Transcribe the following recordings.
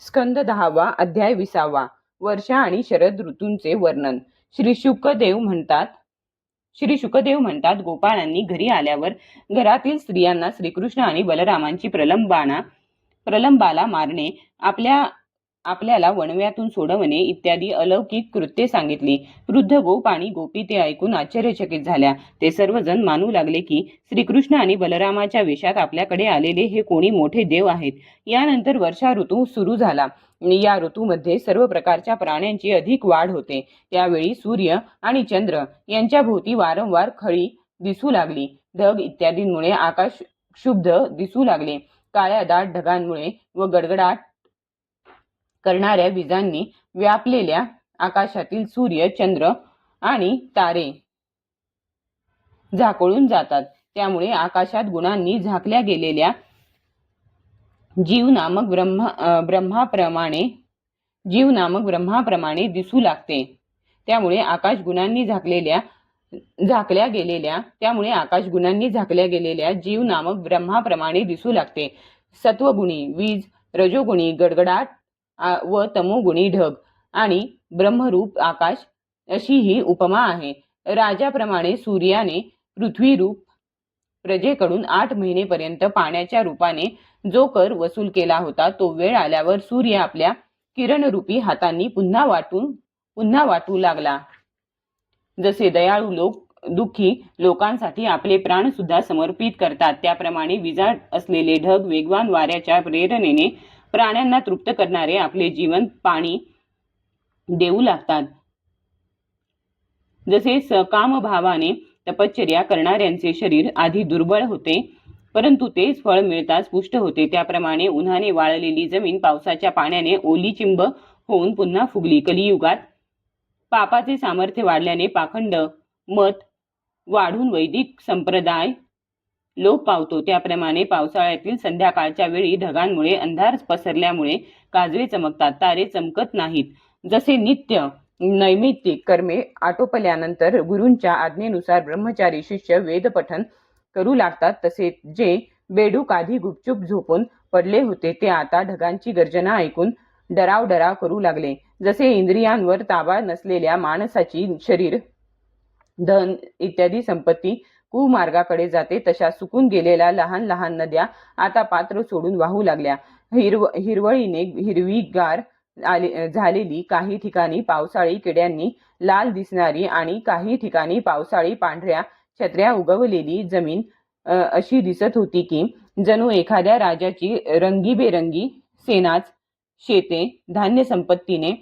स्कंद दहावा अध्याय विसावा. वर्षा आणि शरद ऋतूंचे वर्णन. श्री शुकदेव म्हणतात श्री शुकदेव म्हणतात गोपाळांनी घरी आल्यावर घरातील स्त्रियांना श्रीकृष्ण आणि बलरामांची प्रलंबाना प्रलंबाला मारणे आपल्या आपल्याला वणव्यातून सोडवणे इत्यादी अलौकिक कृत्ये सांगितली. वृद्ध गोप आणि गोपी ते ऐकून आश्चर्यचकित झाल्या. ते सर्वजण मानू लागले की श्रीकृष्ण आणि बलरामाच्या वेशात आपल्याकडे आलेले हे कोणी मोठे देव आहेत. यानंतर वर्षा ऋतू सुरू झाला. या ऋतूमध्ये सर्व प्रकारच्या प्राण्यांची अधिक वाढ होते. त्यावेळी सूर्य आणि चंद्र यांच्या भोवती वारंवार खळी दिसू लागली. ढग इत्यादींमुळे आकाश क्षुब्ध दिसू लागले. काळ्या दाट ढगांमुळे व गडगडाट करणाऱ्या विजांनी व्यापलेल्या आकाशातील सूर्य चंद्र आणि तारे झाकोळून जातात. त्यामुळे आकाशात गुणांनी झाकल्या गेलेल्या जीव नामक ब्रह्मा ब्रह्माप्रमाणे जीव नामक ब्रह्माप्रमाणे दिसू लागते. त्यामुळे आकाश गुणांनी झाकलेल्या झाकल्या गेलेल्या त्यामुळे आकाश गुणांनी झाकल्या गेलेल्या जीव नामक ब्रह्माप्रमाणे दिसू लागते. सत्वगुणी वीज रजोगुणी गडगडाट व तमोगुणी ढग. आणि ब्रह्मरूप आकाश अशी ही उपमा आहे. राजाप्रमाणे सूर्याने पृथ्वीरूप प्रजेकडून आठ महिनेपर्यंत पाण्याच्या रूपाने जो कर वसूल केला होता तो वेळ आल्यावर सूर्य आपल्या किरणरूपी हातांनी पुन्हा वाटून पुन्हा वाटू लागला. जसे दयाळू लोक दुःखी लोकांसाठी आपले प्राण सुद्धा समर्पित करतात त्याप्रमाणे विजाड असलेले ढग वेगवान वाऱ्याच्या प्रेरणेने प्राण्यांना तृप्त करणारे आपले जीवन पाणी देऊ लागतात. जसे सकाम भावाने तपश्चर्या करणाऱ्यांचे शरीर आधी दुर्बळ होते परंतु तेच फळ मिळताच पुष्ट होते. त्याप्रमाणे उन्हाने वाळलेली जमीन पावसाच्या पाण्याने ओली चिंब होऊन पुन्हा फुगली. कलियुगात पापाचे सामर्थ्य वाढल्याने पाखंड मत वाढून वैदिक संप्रदाय लोप पावतो. त्याप्रमाणे पावसाळ्यातील संध्याकाळच्या वेळी ढगांमुळे अंधार पसरल्यामुळे काजवे चमकतात तारे चमकत नाहीत. जसे नित्य नैमित्तिक कर्मे आटोपल्यानंतर गुरूंच्या आज्ञेनुसार ब्रह्मचारी शिष्य वेद पठन करू लागतात. तसे जे बेडूक आधी गुपचूप झोपून पडले होते ते आता ढगांची गर्जना ऐकून डराव डराव करू लागले. जसे इंद्रियांवर ताबा नसलेल्या माणसाची शरीर धन इत्यादी संपत्ती कुमार्गाकडे जाते. तशा सुकून गेलेल्या लहान लहान नद्या आता पात्र सोडून वाहू लागल्या. हिरव हिरवळीने हिरवीगार आले झालेली काही ठिकाणी पावसाळी किड्यांनी लाल दिसणारी आणि काही ठिकाणी पावसाळी पांढऱ्या छत्र्या उगवलेली जमीन अशी दिसत होती की जणू एखाद्या राजाची रंगीबेरंगी सेनाच शेते धान्य संपत्तीने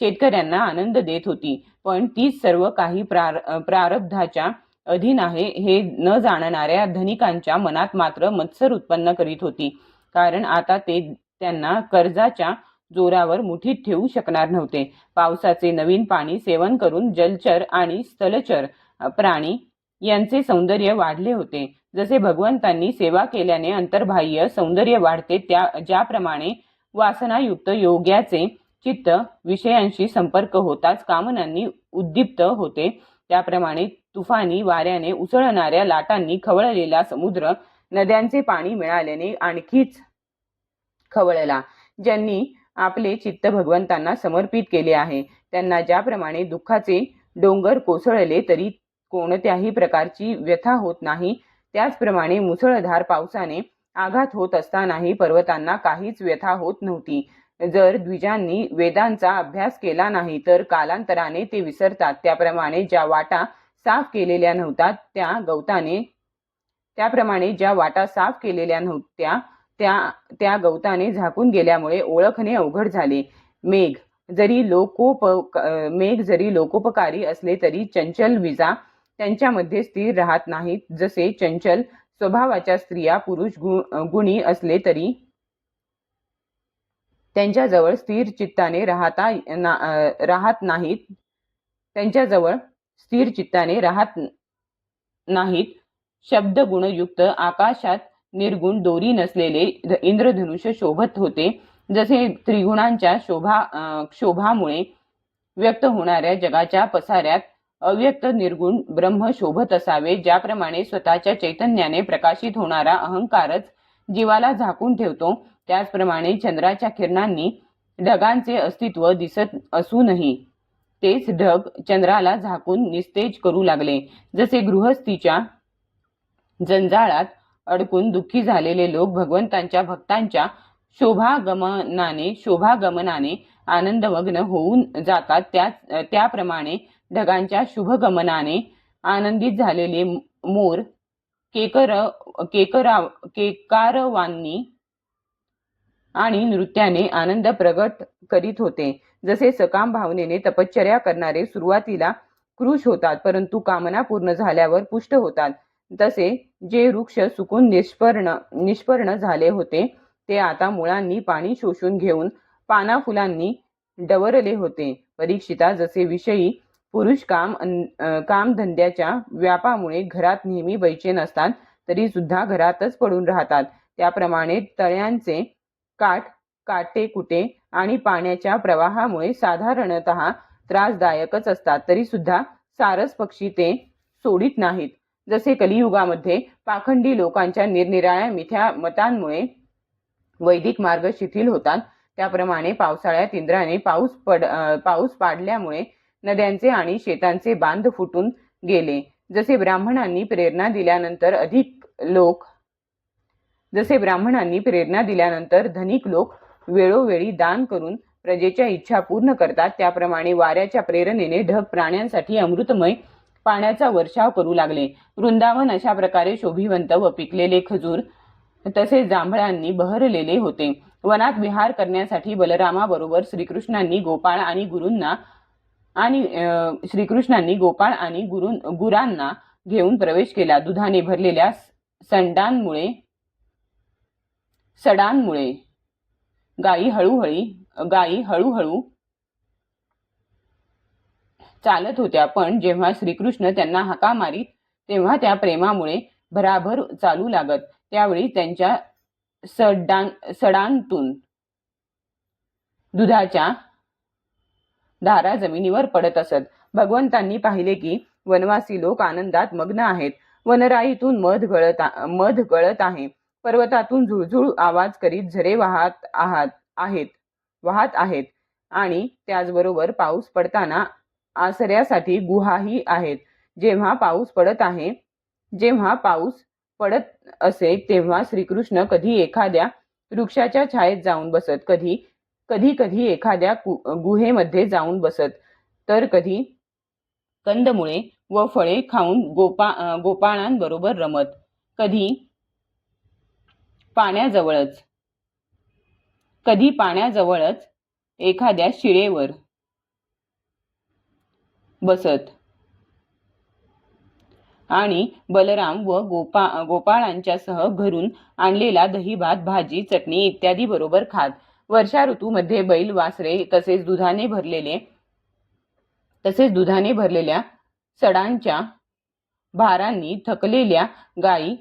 शेतकऱ्यांना आनंद देत होती. पण तीच सर्व काही प्रार प्रारब्धाच्या अधीन आहे हे न जाणणाऱ्या धनिकांच्या मनात मात्र मत्सर उत्पन्न करीत होती. कारण आता ते त्यांना कर्जाच्या जोरावर मुठीत ठेवू शकणार नव्हते. पावसाचे नवीन पाणी सेवन करून जलचर आणि स्थलचर प्राणी यांचे सौंदर्य वाढले होते. जसे भगवंतांनी सेवा केल्याने अंतर्बाह्य सौंदर्य वाढते त्या ज्याप्रमाणे वासनायुक्त योग्याचे चित्त विषयांशी संपर्क होताच कामनांनी उद्दीप्त होते. त्याप्रमाणे तुफानी वाऱ्याने उसळणाऱ्या लाटांनी खवळलेला समुद्र नद्यांचे पाणी मिळाल्याने आणखीच खवळला. ज्यांनी आपले चित्त भगवंतांना समर्पित केले आहे त्यांना ज्याप्रमाणे दुःखाचे डोंगर कोसळले तरी कोणत्याही प्रकारची व्यथा होत नाही. त्याचप्रमाणे मुसळधार पावसाने आघात होत असतानाही पर्वतांना काहीच व्यथा होत नव्हती. जर द्विजांनी वेदांचा अभ्यास केला नाही तर कालांतराने ते विसरतात. त्याप्रमाणे ज्या वाटा साफ केलेल्या नव्हतात त्या गवताने त्याप्रमाणे ज्या वाटा साफ केलेल्या नव्हत्या त्या त्या गवताने झाकून गेल्यामुळे ओळखणे अवघड झाले. मेघ जरी लोकोप मेघ जरी लोकोपकारी असले तरी चंचल विजा त्यांच्यामध्ये स्थिर राहत नाहीत. जसे चंचल स्वभावाच्या स्त्रिया पुरुष गु गुणी असले तरी त्यांच्याजवळ स्थिर चित्ताने राहता ना- राहत नाहीत. त्यांच्याजवळ स्थिर चित्ताने राहत नाहीत. शब्द गुणयुक्त आकाशात निर्गुण दोरी नसलेले इंद्रधनुष्य शोभत होते. जसे त्रिगुणांच्या शोभा शोभामुळे व्यक्त होणाऱ्या जगाच्या पसाऱ्यात अव्यक्त निर्गुण ब्रह्म शोभत असावे ज्याप्रमाणे स्वतःच्या चैतन्याने प्रकाशित होणारा अहंकारच जीवाला झाकून ठेवतो. त्याचप्रमाणे चंद्राच्या किरणांनी ढगांचे अस्तित्व दिसत असूनही तेच ढग चंद्राला झाकून निस्तेज करू लागले. जसे गृहस्थीच्या जंजाळात अडकून दुःखी झालेले लोक भगवंतांच्या भक्तांच्या शोभागमनाने शोभागमनाने आनंदमग्न होऊन जातात त्या त्याप्रमाणे ढगांच्या शुभगमनाने आनंदित झालेले मोर केकर केकरा केकारवांनी आणि नृत्याने आनंद प्रगट करीत होते. जसे सकाम भावनेने तपश्चर्या करणारे सुरुवातीला कृश होतात परंतु कामना पूर्ण झाल्यावर पुष्ट होतात. तसे जे वृक्ष सुकून निष्पर्ण निष्पर्ण झाले होते ते आता मुळांनी पाणी शोषून घेऊन पाना फुलांनी डवरले होते. परीक्षिता जसे विषयी पुरुष काम अन- कामधंद्याच्या व्यापामुळे घरात नेहमी बैचेन असतात तरी सुद्धा घरातच पडून राहतात. त्याप्रमाणे तळ्यांचे काठ काटे कुटे आणि पाण्याच्या प्रवाहामुळे साधारणत त्रासदायकच असतात. तरी सुद्धा सारस पक्षी ते सोडित नाहीत. जसे कलियुगामध्ये पाखंडी लोकांच्या निरनिराळ्या मिथ्या मतांमुळे वैदिक मार्ग शिथिल होतात त्याप्रमाणे पावसाळ्यात इंद्राने पाऊस पड पाऊस पाडल्यामुळे नद्यांचे आणि शेतांचे बांध फुटून गेले. जसे ब्राह्मणांनी प्रेरणा दिल्यानंतर अधिक लोक जसे ब्राह्मणांनी प्रेरणा दिल्यानंतर धनिक लोक वेळोवेळी दान करून प्रजेच्या इच्छा पूर्ण करतात. त्याप्रमाणे वाऱ्याच्या प्रेरणेने ढग प्राण्यांसाठी अमृतमय पाण्याचा वर्षाव करू लागले. वृंदावन अशा प्रकारे शोभिवंत व पिकलेले खजूर तसेच जांभळांनी बहरलेले होते. वनात विहार करण्यासाठी बलरामाबरोबर श्रीकृष्णांनी गोपाळ आणि गुरूंना आणि श्रीकृष्णांनी गोपाळ आणि गुरु गुरांना घेऊन प्रवेश केला. दुधाने भरलेल्या संडांमुळे सडांमुळे. गायी हळूहळी गायी हळूहळू चालत होत्या पण जेव्हा श्रीकृष्ण त्यांना हाका मारीत तेव्हा त्या प्रेमामुळे भराभर चालू लागत. त्यावेळी त्यांच्या सडां सडांतून दुधाच्या धारा जमिनीवर पडत असत. भगवंतांनी पाहिले की वनवासी लोक आनंदात मग्न आहेत. वनराईतून मध गळत मध गळत आहे. पर्वतातून झुळझुळ आवाज करीत झरे वाहत आहात आहेत वाहत आहेत. आणि त्याचबरोबर पाऊस पडताना आसऱ्यासाठी गुहाही आहेत. जेव्हा पाऊस पडत आहे जेव्हा पाऊस पडत असे तेव्हा श्रीकृष्ण कधी एखाद्या वृक्षाच्या छायेत जाऊन बसत कधी कधी कधी एखाद्या कु- गुहेमध्ये जाऊन बसत तर कधी कंदमुळे व फळे खाऊन गोपा गोपाळांबरोबर रमत कधी पाण्याजवळच. कधी पाण्याजवळच? एखाद्या शिळेवर. बसत. आणि बलराम व गोपा गोपाळांच्यासह घरून आणलेला दही भात भाजी चटणी इत्यादी बरोबर खात. वर्षा ऋतूमध्ये बैल वासरे तसेच दुधाने भरलेले तसेच दुधाने भरलेल्या सडांच्या भारांनी थकलेल्या गायी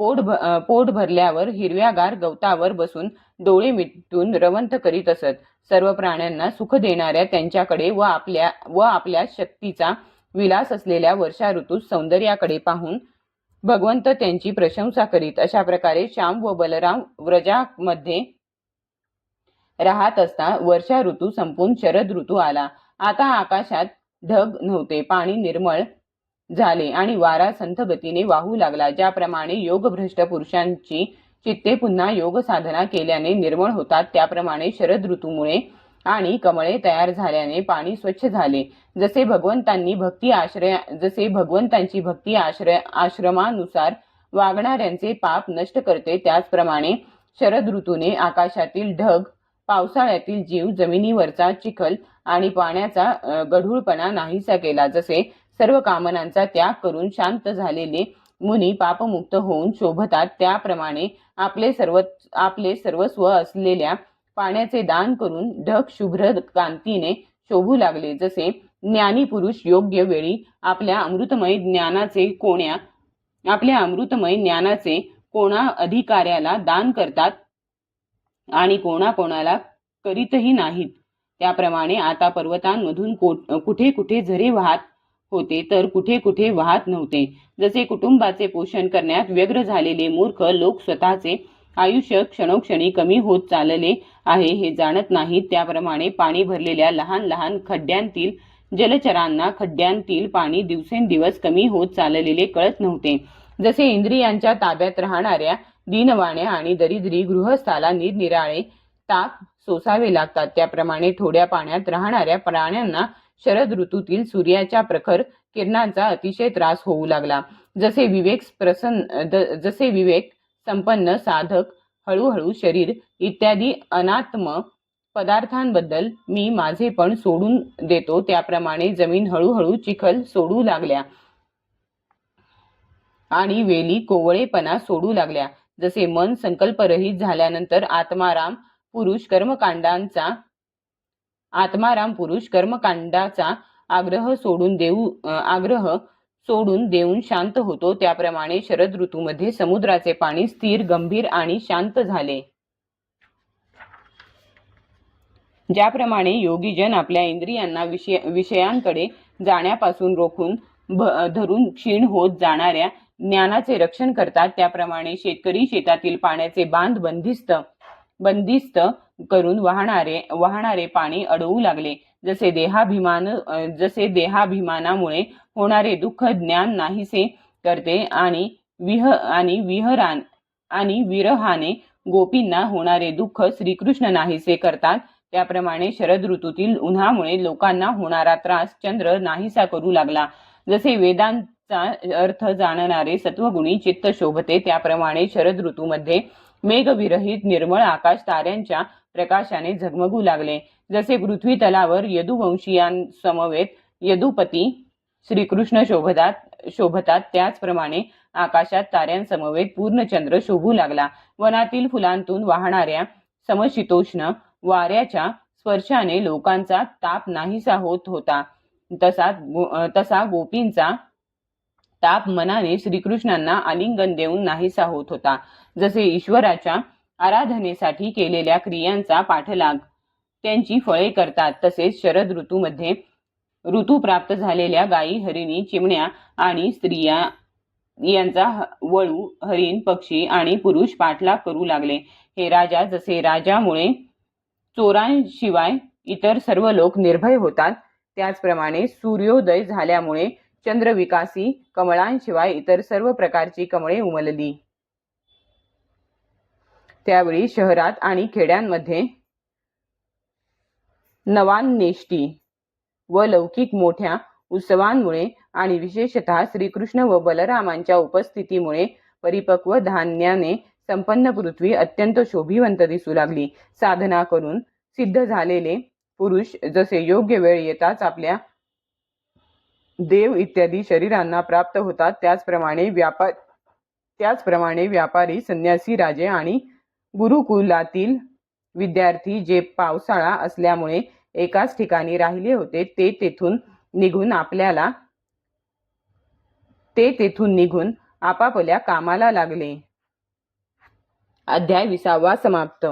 पोट भ पोट भरल्यावर हिरव्यागार गवतावर बसून डोळे मिटून रवंथ करीत असत. सर्व प्राण्यांना सुख देणाऱ्या त्यांच्याकडे व आपल्या व आपल्या शक्तीचा विलास असलेल्या वर्षा ऋतूत सौंदर्याकडे पाहून भगवंत त्यांची प्रशंसा करीत अशा प्रकारे श्याम व बलराम व्रजामध्ये राहत असता वर्षा ऋतू संपून शरद ऋतू आला. आता आकाशात ढग नव्हते पाणी निर्मळ झाले आणि वारा संथ गतीने वाहू लागला ज्याप्रमाणे योगभ्रष्ट पुरुषांची चित्ते पुन्हा योग साधना केल्याने निर्मळ होतात. त्याप्रमाणे शरद ऋतूमुळे आणि कमळे तयार झाल्याने पाणी स्वच्छ झाले. जसे भगवंतांनी भक्ती आश्रय जसे भगवंतांची भक्ती आश्रय आश्रमानुसार वागणाऱ्यांचे पाप नष्ट करते त्याचप्रमाणे शरद ऋतूने आकाशातील ढग पावसाळ्यातील जीव जमिनीवरचा चिखल आणि पाण्याचा गढूळपणा नाहीसा केला. जसे सर्व कामनांचा त्याग करून शांत झालेले मुनी पापमुक्त होऊन शोभतात. त्याप्रमाणे आपले सर्व आपले सर्वस्व असलेल्या पाण्याचे दान करून ढग शुभ्र कांतीने शोभू लागले. जसे ज्ञानी पुरुष योग्य वेळी आपल्या अमृतमय ज्ञानाचे कोण्या आपल्या अमृतमय ज्ञानाचे कोणा अधिकाऱ्याला दान करतात आणि कोणा कोणाला करीतही नाहीत. त्याप्रमाणे आता पर्वतांमधून कुठे कुठे झरे वाहत होते तर कुठे कुठे वाहत नव्हते. जसे कुटुंबाचे पोषण करण्यात व्यग्र झालेले मूर्ख लोक स्वतःचे आयुष्य क्षणोक्षणी कमी होत चालले आहे हे जाणत नाहीत. त्याप्रमाणे पाणी भरलेल्या लहान लहान खड्ड्यांतील जलचरांना खड्ड्यांतील पाणी दिवसेंदिवस कमी होत चाललेले कळत नव्हते. जसे इंद्रियांच्या ताब्यात राहणाऱ्या दिनवाण्या आणि दरिद्री गृहस्थाला निरनिराळे ताप सोसावे लागतात त्याप्रमाणे थोड्या पाण्यात राहणाऱ्या प्राण्यांना शरद ऋतूतील सूर्याच्या प्रखर किरणांचा अतिशय त्रास होऊ लागला. जसे विवेक प्रसन्न द- जसे विवेक संपन्न साधक हळूहळू शरीर इत्यादी अनात्म पदार्थांबद्दल मी माझेपण सोडून देतो. त्याप्रमाणे जमीन हळूहळू चिखल सोडू लागल्या. आणि वेली कोवळेपणा सोडू लागल्या. जसे मन संकल्परहित झाल्यानंतर आत्माराम पुरुष कर्मकांडांचा आत्माराम पुरुष कर्मकांडाचा आग्रह सोडून देऊ आग्रह सोडून देऊन शांत होतो. त्याप्रमाणे शरद ऋतूमध्ये समुद्राचे पाणी स्थिर गंभीर आणि शांत झाले. ज्याप्रमाणे योगीजन आपल्या इंद्रियांना विषय विषयांकडे जाण्यापासून रोखून भ- धरून क्षीण होत जाणाऱ्या ज्ञानाचे रक्षण करतात. त्याप्रमाणे शेतकरी शेतातील पाण्याचे बांध बंदिस्त बंदिस्त करून वाहणारे वाहणारे पाणी अडवू लागले. जसे देहाभिमान जसे देहाभिमानामुळे होणारे दुःख ज्ञान नाहीसे करते आणि विह आणि विहरान आणि विरहाने गोपींना होणारे दुःख श्रीकृष्ण नाहीसे करतात. त्याप्रमाणे शरद ऋतूतील उन्हामुळे लोकांना होणारा त्रास चंद्र नाहीसा करू लागला. जसे वेदांचा अर्थ जाणणारे सत्वगुणी चित्त शोभते त्याप्रमाणे शरद ऋतूमध्ये मेघविरहित निर्मळ आकाश ताऱ्यांच्या प्रकाशाने झगमगू लागले. जसे पृथ्वी तलावर यदुवंशीयांसमवेत यदुपती श्रीकृष्ण शोभतात शोभतात त्याचप्रमाणे आकाशात ताऱ्यांसमवेत पूर्णचंद्र शोभू लागला. वनातील फुलांतून वाहणाऱ्या समशीतोष्ण वाऱ्याच्या स्पर्शाने लोकांचा ताप नाहीसा होत होता. तसा तसा गोपींचा ताप मनाने श्रीकृष्णांना आलिंगन देऊन नाहीसा होत होता. जसे ईश्वराच्या आराधनेसाठी केलेल्या क्रियांचा पाठलाग. त्यांची फळे करतात तसेच शरद ऋतूमध्ये ऋतू प्राप्त झालेल्या गायी हरिणी चिमण्या आणि स्त्रिया यांचा ह- वळू हरिण पक्षी आणि पुरुष पाठलाग करू लागले. हे राजा जसे राजामुळे चोरांशिवाय इतर सर्व लोक निर्भय होतात त्याचप्रमाणे सूर्योदय झाल्यामुळे चंद्रविकासी कमळांशिवाय इतर सर्व प्रकारची कमळे उमलली. त्यावेळी शहरात आणि खेड्यांमध्ये नवान्नेष्टी व लौकिक मोठ्या उत्सवांमुळे आणि विशेषतः श्रीकृष्ण व बलरामांच्या उपस्थितीमुळे परिपक्व धान्याने संपन्न पृथ्वी अत्यंत शोभिवंत दिसू लागली. साधना करून सिद्ध झालेले पुरुष जसे योग्य वेळ येताच आपल्या देव इत्यादी शरीरांना प्राप्त होतात. त्याचप्रमाणे व्यापार त्याचप्रमाणे व्यापारी संन्यासी राजे आणि गुरुकुलातील विद्यार्थी जे पावसाळा असल्यामुळे एकाच ठिकाणी राहिले होते ते तेथून निघून आपल्याला ते तेथून निघून आपापल्या कामाला लागले. अध्याय विसावा समाप्त.